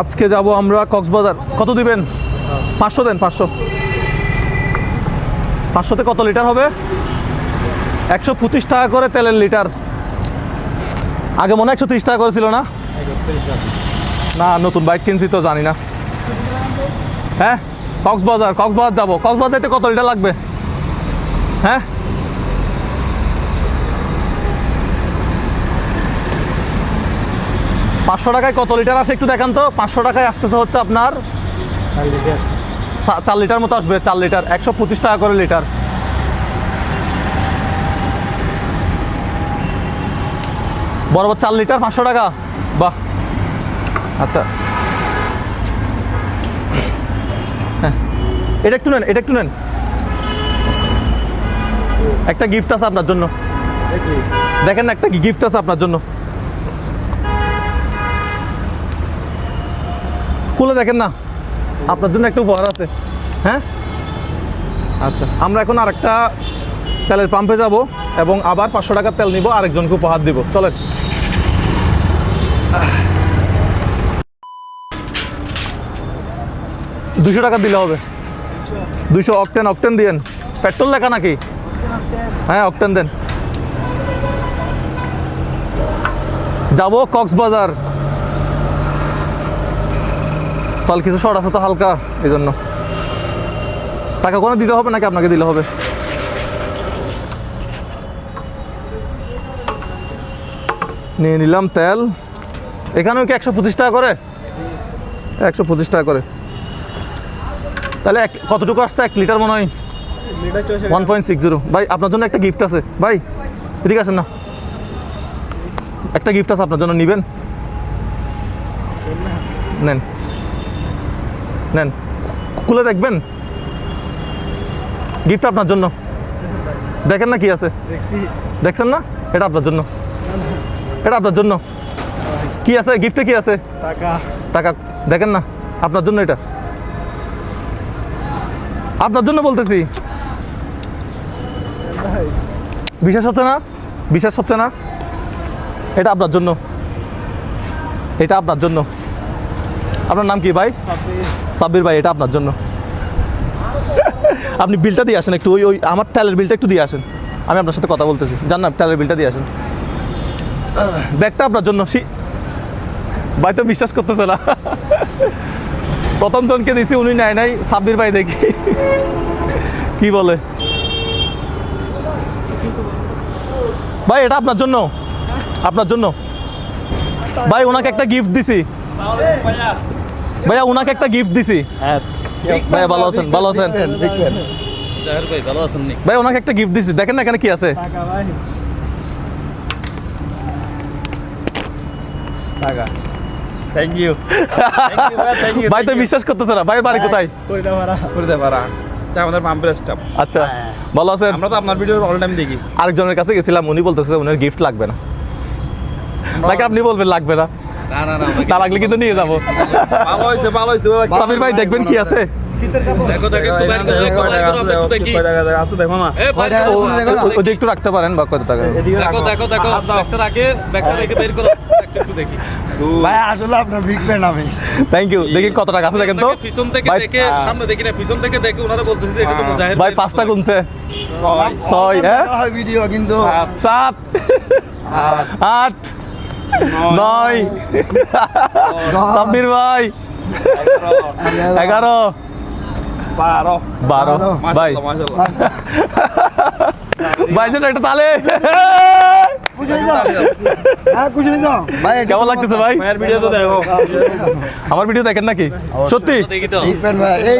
আজকে যাব আমরা কক্সবাজার। কত দিবেন? পাঁচশো দেন, পাঁচশো। পাঁচশোতে কত লিটার হবে? একশো পঁচিশ টাকা করে তেলের লিটার। আগে মনে একশো তিরিশ টাকা করে ছিল না? না, নতুন বাইক কিনছি তো, জানি না। হ্যাঁ? কক্সবাজার কক্সবাজার যাব। কক্সবাজারতে কত লিটার লাগবে? হ্যাঁ? পাঁচশো টাকায় কত লিটার আসে একটু দেখান তো? পাঁচশো টাকায় আসতেছে হচ্ছে আপনার চার লিটার। মতো আসবে চার লিটার। একশো পঁচিশ টাকা করে লিটার। বরাবর চার লিটার পাঁচশো টাকা? বাহ। আচ্ছা। হ্যাঁ। এটা একটু নেন এটা একটু নেন। একটা গিফট আছে আপনার জন্য। দেখেন না একটা গিফট আছে আপনার জন্য। খুলে দেখেন না। আপনার জন্য একটা উপহার আছে। হ্যাঁ? আচ্ছা। আমরা এখন আরেকটা তেলের পাম্পে যাব এবং আবার পাঁচশো টাকার তেল নিব আরেকজনকে উপহার দিব। চলেন। দুশো টাকা দিলে হবে। দুশো অকটেন অকটেন দিয়েন। পেট্রোল লেখা নাকি? হ্যাঁ অকটেন দেন। যাব কক্সবাজার। তাহলে কিছু শর্ট আছে তো হালকা এই জন্য টাকা কোনো দিতে হবে নাকি আপনাকে দিলে হবে? নিয়ে নিলাম তেল। এখানেও কি একশো পঁচিশ টাকা করে? একশো পঁচিশ টাকা করে। তাহলে এক কতটুকু আসছে? এক লিটার মনে হয়। One point six zero. ভাই আপনার জন্য একটা গিফট আছে। ভাই এদিকে আছেন না। একটা গিফট আছে আপনার জন্য নিবেন। নেন। নেন খুলে দেখবেন। গিফট আপনার জন্য। দেখেন না কি আছে? দেখছেন না? এটা আপনার জন্য। এটা আপনার জন্য। কি আছে? গিফটে কি আছে? টাকা। টাকা। দেখেন না? আপনার জন্য এটা। আপনার জন্য বলতেছি। বিশ্বাস হচ্ছে না? বিশ্বাস হচ্ছে না? এটা আপনার জন্য। এটা আপনার জন্য। আপনার নাম কি ভাই? সাব্বির ভাই, এটা আপনার জন্য। আপনি বিলটা দিয়ে আসেন একটু, ওই ওই, আমার তেলের বিলটা একটু দিয়ে আসেন। আমি আপনার সাথে কথা বলতেছি। জান না, তেলের বিলটা দিয়ে আসেন। ব্যাগটা আপনার জন্য ভাই তো বিশ্বাস করতেছে না। প্রথম জনকে দিছি, উনি নেয় নাই। সাব্বির ভাই দেখি। কি বলে? ভাই, এটা আপনার জন্য। আপনার জন্য। ভাই, ওনাকে একটা গিফট দিছি। ভাইয়া ওনাকে একটা গিফট দিছি। হ্যাঁ ভাইয়া ভালো আছেন ভালো আছেন? ভাই ভালো আছেন নি? ভাই ওনাকে একটা গিফট দিছি। দেখেন না এখানে কি আছে? টাকা থ্যাংক ইউ ভাই থ্যাংক ইউ ভাই তো বিশ্বাস করতেছে না। ভাই বাড়ি কোথায়? আমাদের স্টাফ আচ্ছা ভালো আছেন? আমরা তো আপনার ভিডিও অল টাইম দেখি। আরেকজনের কাছে গেছিলাম উনি বলতেছে ওনার গিফট লাগবে না। নাকি আপনি বলবেন লাগবে না? না না না না লাগলে কিন্তু নিয়ে যাব। ভালো হইছে ভালো হইছে সাবির ভাই দেখবেন কি আছে? দেখো দেখো একটু বাইর করো একটু বাইর করো একটু দেখি। আছে দেখো না। এ বাইর ও করো ও- ওটা একটু রাখতে পারেন বা কত টাকা? দেখো দেখো দেখো হাত দাও। ব্যাগটা রাখে রেখে বের করো। ব্যাগটা একটু দেখি। ভাই আসলে আপনার বিগ ফ্যান আমি। থ্যাংক ইউ দেখি কত টাকা আছে দেখেন তো। পিছন থেকে দেখে সামনে দেখি না পিছন থেকে দেখে ওনারা বলতেছে এটা তো মুজাহিদ ভাই পাঁচটা গুনছে। ছয়। হ্যাঁ? ভিডিও কিন্তু সাত। আট। নয়। সাব্বির ভাই। এগারো। বারো। বারো। ভাই একটা তালে। হ্যাঁ কেমন লাগতেছে ভাই? ভিডিও তো দেখো। আমার ভিডিও দেখেন নাকি? সত্যি?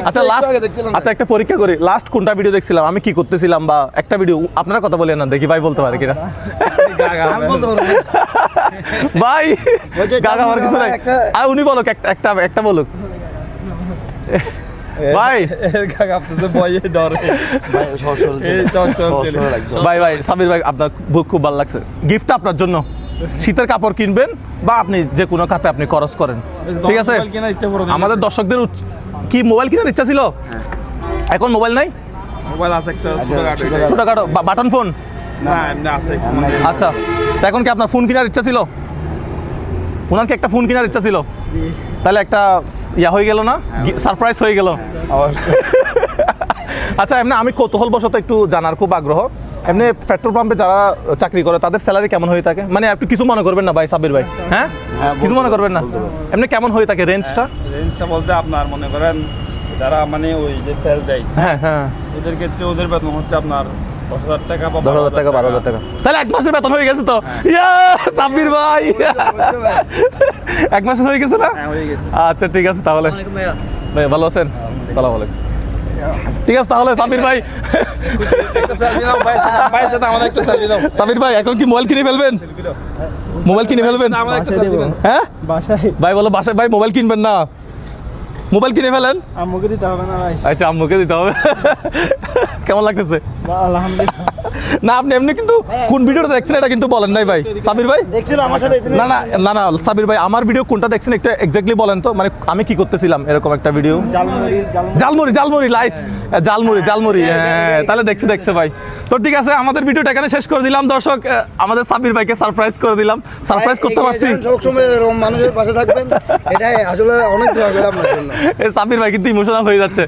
আচ্ছা লাস্ট আচ্ছা একটা পরীক্ষা করি। লাস্ট কোনটা ভিডিও দেখছিলাম? আমি কি করতেছিলাম বা একটা ভিডিও আপনারা কথা বলেন না দেখি ভাই বলতে পারে কিনা। ভাই গাগা আমার কিছু নাই। আর উনি বলুক একটা একটা একটা বলুক। ভাই। ভাই সর সর এই চল, চল, সর চল। সর একদম ভাই সাবির ভাই আপনার খুব খুব ভালো লাগছে। গিফট আপনার জন্য। শীতের কাপড় কিনবেন বা আপনি যে কোনো খাতে আপনি খরচ করেন। ঠিক আছে? আমাদের দর্শকদের কি মোবাইল কেনার ইচ্ছা ছিল? এখন মোবাইল নাই? মোবাইল আছে একটা আচ্ছা, ছোটখাটো। Button phone. আচ্ছা। তা এখন কি আপনার ফোন কেনার ইচ্ছা ছিল? ওনার কি একটা ফোন কেনার ইচ্ছা ছিল? তাহলে একটা ইয়া হয়ে গেল না? সারপ্রাইজ হয়ে গেল। আচ্ছা এমনি আমি কৌতূহল বশত একটু জানার খুব আগ্রহ। এমনি পেট্রোল পাম্পে যারা চাকরি করে তাদের স্যালারি কেমন হয়ে থাকে? মানে একটু কিছু মনে করবেন না ভাই সাবির ভাই? হ্যাঁ? হ্যাঁ, কিছু মনে করবেন না? এমনি কেমন হয়ে থাকে রেঞ্জটা রেঞ্জটা বলতে আপনার মনে করেন যারা মানে ওই যে তেল দেয় হ্যাঁ হ্যাঁ। ওদের ক্ষেত্রে ওদের বেতন হচ্ছে আপনার দশ হাজার টাকা বা দশ হাজার টাকা বারো হাজার টাকা। তাহলে এক মাসের বেতন হয়ে গেছে তো। হ্যাঁ। সাব্বির ভাই। এক মাসের হয়ে গেছে না? হ্যাঁ হয়ে গেছে। আচ্ছা ঠিক আছে তাহলে। ভাই ভালো আছেন? সালাম আলাইকুম। ঠিক আছে তাহলে সাবির ভাই। ভাই সাবির এখন কি মোবাইল কিনে ফেলবেন? মোবাইল কিনে ফেলবেন? হ্যাঁ? ভাই বলো বাসায় ভাই মোবাইল কিনবেন না। মোবাইল কিনে ফেলেন? আম্মুকে দিতে হবে না ভাই। আচ্ছা আম্মুকে দিতে হবে। কেমন লাগতেছে? আলহামদুলিল্লাহ। না আপনি এমনি কিন্তু কোন ভিডিওটা দেখছেন এটা কিন্তু বলেন নাই ভাই। সাবির ভাই? আমার সাথে না না না না সাবির ভাই আমার ভিডিও কোনটা দেখছেন একটা এক্স্যাক্টলি বলেন তো। মানে আমি কি করতেছিলাম এরকম একটা ভিডিও জালমুড়ি জালমুড়ি। লাইট জালমুড়ি জালমুড়ি হ্যাঁ তাহলে দেখছে দেখছে ভাই। তো ঠিক আছে আমাদের ভিডিওটা এখানে শেষ করে দিলাম দর্শক আমাদের সাবির ভাইকে সারপ্রাইজ করে দিলাম। সারপ্রাইজ করতে পারছি। সবসময় মানুষের পাশে থাকবেন এটাই আসলে অনেক দোয়া করে আপনার জন্য। এই সাবির ভাই কিন্তু ইমোশনাল হয়ে যাচ্ছে।